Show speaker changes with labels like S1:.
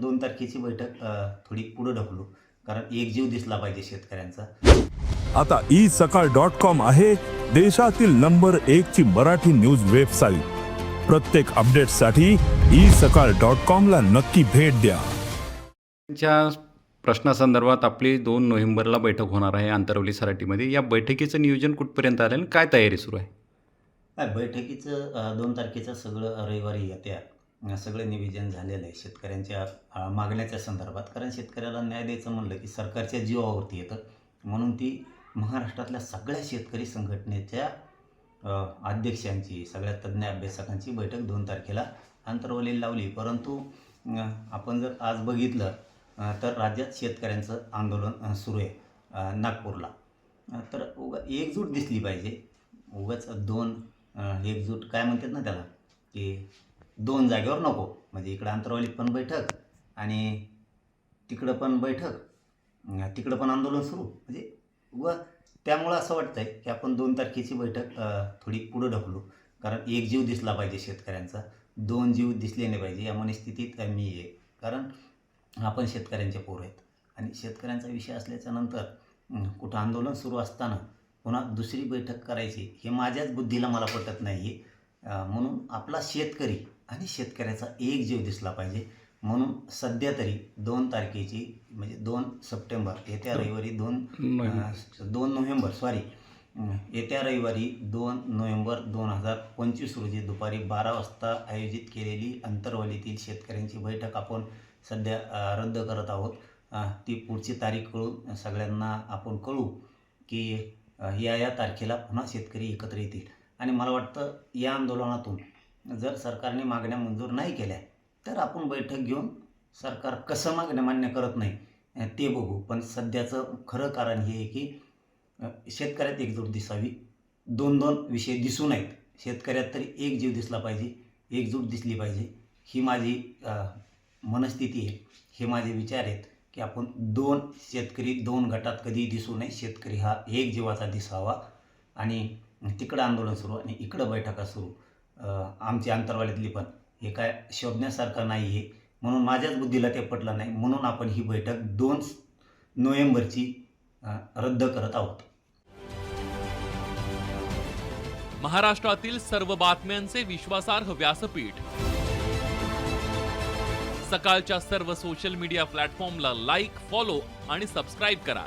S1: दोन तारखेची बैठक थोडी पुढे ढकलू. कारण एक जीव दिसला पाहिजे शेतकऱ्यांचा.
S2: आता ई सकाळ डॉट कॉम आहे देशातील नंबर एक ची मराठी न्यूज वेबसाईट. प्रत्येक अपडेटसाठी ई सकाळ डॉट कॉम ला नक्की भेट द्या.
S3: च्या प्रश्नासंदर्भात आपली दोन नोव्हेंबरला बैठक होणार आहे आंतरवली सराटीमध्ये. या बैठकीचं नियोजन कुठपर्यंत आलं आणि काय तयारी सुरू आहे?
S1: काय बैठकीचं दोन तारखेचं सगळं रविवारी येत्या. सगळं निवेदन झालेलं आहे शेतकऱ्यांच्या मागण्याच्या संदर्भात. कारण शेतकऱ्याला न्याय द्यायचं म्हणलं की सरकारच्या जीवावरती येतं. म्हणून ती महाराष्ट्रातल्या सगळ्या शेतकरी संघटनेच्या अध्यक्षांची सगळ्या तज्ज्ञ अभ्यासकांची बैठक दोन तारखेला आंतरवली लावली. परंतु आपण जर आज बघितलं तर राज्यात शेतकऱ्यांचं आंदोलन सुरू आहे नागपूरला. तर उगा एकजूट दिसली पाहिजे. उगाच दोन एकजूट काय म्हणतात ना त्याला की दोन जागेवर नको. म्हणजे इकडं अंतरवालीत पण बैठक आणि तिकडं पण बैठक. तिकडं पण आंदोलन सुरू. म्हणजे व त्यामुळं असं वाटतं आहे की आपण दोन तारखेची बैठक थोडी पुढं ढकलू. कारण एक जीव दिसला पाहिजे शेतकऱ्यांचा. दोन जीव दिसले नाही पाहिजे. या मनस्थितीत मी आहे. कारण आपण शेतकऱ्यांचे पोर आहेत. आणि शेतकऱ्यांचा विषय असल्याच्या नंतर कुठं आंदोलन सुरू असताना पुन्हा दुसरी बैठक करायची हे माझ्याच बुद्धीला मला पटत नाही आहे म्हणून आपला शेतकरी आणि शेतकऱ्याचा एक जीव दिसला पाहिजे. म्हणून सध्या तरी दोन तारखेची म्हणजे दोन सप्टेंबर येत्या रविवारी दोन दोन नोव्हेंबर सॉरी येत्या रविवारी दोन नोव्हेंबर दोन हजार पंचवीस रोजी दुपारी बारा वाजता आयोजित केलेली अंतरवलीतील शेतकऱ्यांची बैठक आपण सध्या रद्द करत आहोत. ती पुढची तारीख कळून सगळ्यांना आपण कळू की या या तारखेला पुन्हा शेतकरी एकत्र येतील. आणि मला वाटतं या आंदोलनातून जर सरकारने मागण्या मंजूर नाही केल्या तर आपण बैठक घेऊन सरकार कसं मागण्या मान्य करत नाही ते बघू. पण सध्याचं खरं कारण हे आहे की शेतकऱ्यात एकजूट दिसावी. दोन दोन विषय दिसू नयेत. शेतकऱ्यात तरी एक जीव दिसला पाहिजे एकजूट दिसली पाहिजे. ही माझी मनस्थिती आहे. हे माझे विचार आहेत की आपण दोन शेतकरी दोन गटात कधीही दिसू नये. शेतकरी हा एक जीवाचा दिसावा. आणि तिकडं आंदोलन सुरू आणि इकडं बैठका सुरू. आमची अंतरवालीतली पण. हे काय शोधण्यासारखं नाही आहे म्हणून माझ्याच बुद्धीला ते पटलं नाही. म्हणून आपण ही बैठक दोन नोव्हेंबरची रद्द करत आहोत.
S4: महाराष्ट्रातील सर्व बातम्यांचे विश्वासार्ह व्यासपीठ. सकाळच्या सर्व सोशल मीडिया प्लॅटफॉर्मला लाईक फॉलो आणि सबस्क्राईब करा.